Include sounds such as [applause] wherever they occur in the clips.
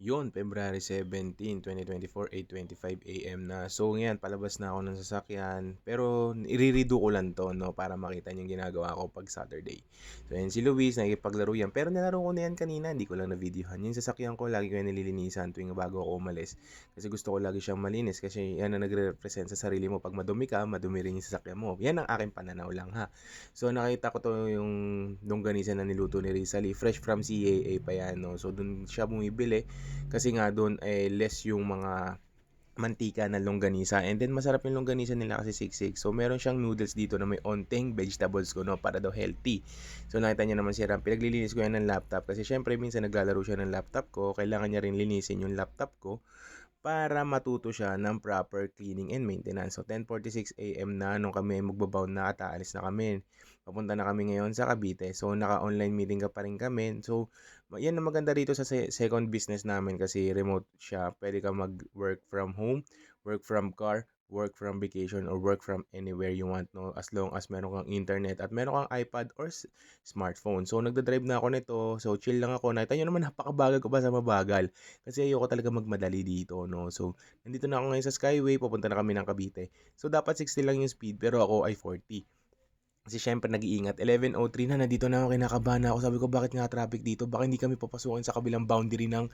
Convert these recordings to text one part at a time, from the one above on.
Yun, February 17, 2024, 8.25 AM na. So ngayon, palabas na ako ng sasakyan. Pero irirido ko lang to, no? Para makita niyo yung ginagawa ko pag Saturday. So yan si Luis, nakikipaglaro yan. Pero nilaro ko na yan kanina, hindi ko lang na-videohan. Yung sasakyan ko, lagi ko yan nililinisan tuwing bago ako umalis. Kasi gusto ko lagi siyang malinis. Kasi yan ang nagre-represent sa sarili mo. Pag madumi ka, madumi rin yung sasakyan mo. Yan ang aking pananaw lang, ha? So nakita ko to yung longganisa na niluto ni Rizali. Fresh from CAA pa yan, no? So dun siya bumibili kasi nga doon eh, less yung mga mantika na longganisa. And then masarap yung longganisa nila kasi siksik. So meron siyang noodles dito na may onting vegetables ko no para daw healthy. So nakita niyo naman si Ram, pinaglilinis ko yan ng laptop kasi syempre minsan naglalaro siya ng laptop ko, kailangan niya rin linisin yung laptop ko para matuto siya ng proper cleaning and maintenance. So 10:46 AM na nung kami magbabound na at aalis na kami. Papunta na kami ngayon sa Cavite. So naka-online meeting ka pa rin kami. So yan ang maganda rito sa second business namin kasi remote siya. Pwede ka mag-work from home, work from car, work from vacation or work from anywhere you want no as long as meron kang internet at meron kang iPad or smartphone. So nagda-drive na ako nito. So chill lang ako. Nakita niyo naman napakabagal ko pa sa mabagal kasi ayoko talaga magmadali dito no. So nandito na ako ngayon sa Skyway, papunta na kami ng Cavite. So dapat 60 lang yung speed pero ako ay 40. Kasi syempre nag-iingat. 11.03 na, nandito na ako, kinakabahan ako. Sabi ko, bakit nga traffic dito? Baka hindi kami papasukin sa kabilang boundary ng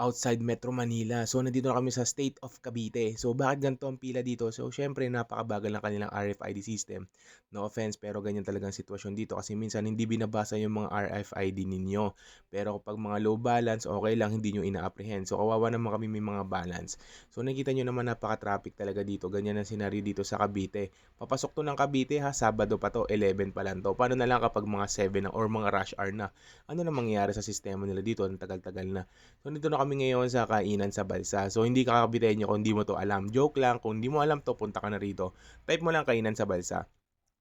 outside Metro Manila. So, nandito na kami sa State of Cavite. So, bakit ganito ang pila dito? So, syempre, napakabagal ng kanilang RFID system. No offense, pero ganyan talagang sitwasyon dito kasi minsan hindi binabasa yung mga RFID ninyo. Pero kapag mga low balance, okay lang, hindi nyo ina-apprehend. So, kawawa naman kami may mga balance. So, nakita nyo naman napaka-traffic talaga dito. Ganyan ang scenario dito sa Cavite. Papasok to ng Cavite ha, Sabado pa to, 11 pa lang to. Paano na lang kapag mga 7 na or mga rush hour na? Ano na mangyayari sa sistema nila dito? Ang tagal-tagal na. So, dito na kami kami ngayon sa kainan sa Balsa. So, hindi ka kabitenyo kung hindi mo to alam. Joke lang, kung hindi mo alam to, punta ka na rito. Type mo lang kainan sa Balsa.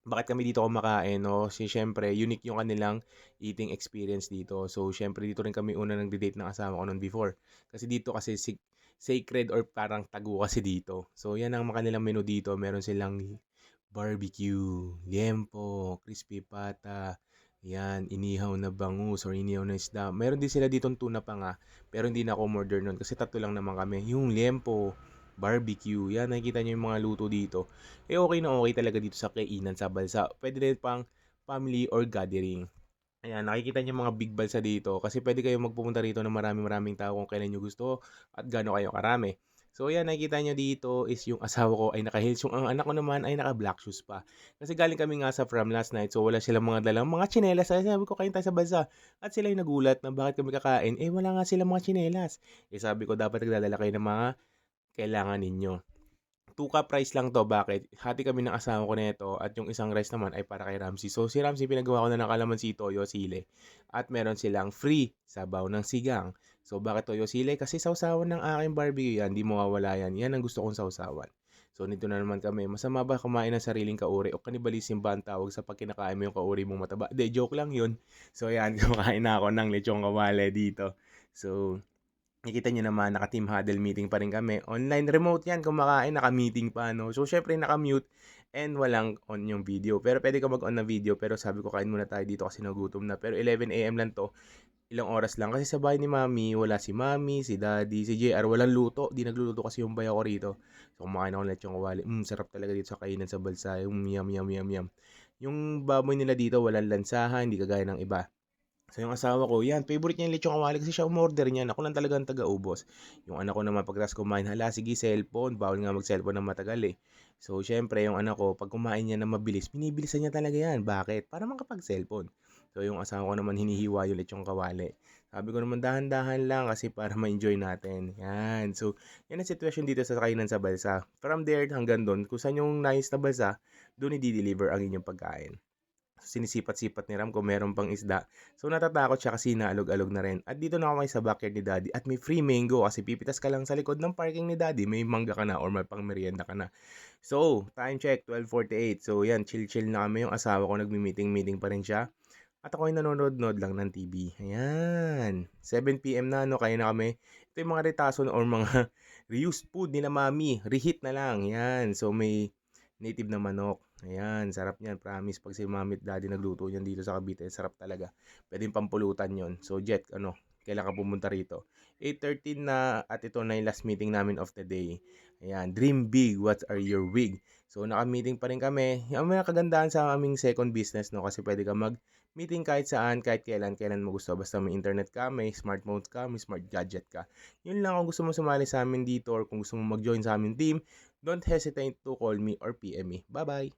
Bakit kami dito kumakain, no? Si syempre, unique yung kanilang eating experience dito. So, syempre, dito rin kami una nang date ng asawa ko noon before. Kasi dito kasi si sacred or parang tagu kasi dito. So, yan ang kanilang menu dito. Meron silang barbecue, liempo, crispy pata, yan, inihaw na bangus or inihaw na isda. Meron din sila ditong tuna pa nga, pero hindi na ako order nun kasi tatlo lang naman kami. Yung liempo, barbecue, yan, nakikita nyo yung mga luto dito. Eh okay na okay talaga dito sa kainan sa balsa. Pwede rin pang family or gathering. Ayan, nakikita niyo mga big balsa dito kasi pwede kayo magpupunta rito ng marami-maraming tao kung kailan nyo gusto at gaano kayo karami. So yan, nakikita nyo dito is yung asawa ko ay naka-heels. Yung ang anak ko naman ay naka-black shoes pa. Kasi galing kami nga sa from last night. So wala silang mga dalang mga chinelas. Ay sabi ko, kain tayo sa bansa. At sila yung nagulat na bakit kami kakain. Eh wala nga silang mga chinelas. Eh sabi ko, dapat nagdadala kayo ng mga kailangan ninyo. 2 price lang to. Bakit? Hati kami ng asawa ko nito at yung isang rice naman ay para kay Ramsey. So si Ramsey pinagawa ko na ng kalamansi, toyo, sile. At meron silang free sabaw ng sigang. So bakit toyo sile? Kasi sausawan ng aking barbecue yan, di mawawala yan. Yan ang gusto kong sausawan. So nito na naman kami, masama ba kumain ng sariling kauri o kanibalism ba ang tawag sa pag kinakain mo yung kauri mong mataba? De, joke lang yun. So yan, [laughs] kumakain na ako ng lechong kawale dito. So, nakikita nyo naman, naka-team huddle meeting pa rin kami. Online remote yan, kumakain, naka-meeting pa, no? So, syempre, naka-mute and walang on yung video. Pero pwede ka mag-on na video, pero sabi ko, kain muna tayo dito kasi nagutom na. Pero 11am lang to ilang oras lang. Kasi sa bahay ni mami, wala si mami, si daddy, si JR, walang luto. Di nagluluto kasi yung bayo ko rito. So, kumakain ako ng lechong kawali. Mm, sarap talaga dito sa kainan sa balsa. Yung yum, yum, yum, yum. Yung baboy nila dito, walang lansahan, hindi kagaya ng iba. So yung asawa ko, yan, favorite niya yung lechong kawali kasi siya umorder niyan. Ako lang talaga ang taga-ubos. Yung anak ko naman pagkatapos kumain, hala, sige, cellphone. Bawal nga mag-cellphone ng matagal eh. So, syempre, yung anak ko, pag kumain niya na mabilis, binibilisan niya talaga yan. Bakit? Para makapag-cellphone. So, yung asawa ko naman hinihiwa yung lechong kawali. Sabi ko naman, dahan-dahan lang kasi para [laughs] ma-enjoy natin. Yan. So, yan ang sitwasyon dito sa kainan sa balsa. From there hanggang doon, kung saan yung nice na balsa, doon i-deliver ang inyong pagkain. So, sinisipat-sipat ni Ram kung meron pang isda. So, natatakot siya kasi naalog-alog na rin. At dito na ako sa backyard ni Daddy. At may free mango kasi pipitas ka lang sa likod ng parking ni Daddy. May mangga ka na or may pang merienda ka na. So, time check, 12.48. So, yan, chill-chill na kami. Yung asawa ko nagmi-meeting-meeting pa rin siya. At ako ay nanonood-nood lang ng TV. Ayan. 7pm na, no? Kaya na kami. Ito yung mga retaso or mga [laughs] reused food nila mami. Reheat na lang. Yan. So, may native na manok. Ayan. Sarap niyan. Promise. Pag si mami at daddy nagluto niyan dito sa Cavite, sarap talaga. Pwede pampulutan yon So, Jet, ano, kailan ka pumunta rito. 8.13 na at ito na yung last meeting namin of the day. Ayan, dream big, what are your wig? So, naka-meeting pa rin kami. Yung mga kagandahan sa aming second business, no? Kasi pwede ka mag-meeting kahit saan, kahit kailan, kailan mo gusto. Basta may internet ka, may smartphone ka, may smart gadget ka. Yun lang kung gusto mo sumali sa amin dito or kung gusto mo mag-join sa aming team, don't hesitate to call me or PM me. Bye-bye!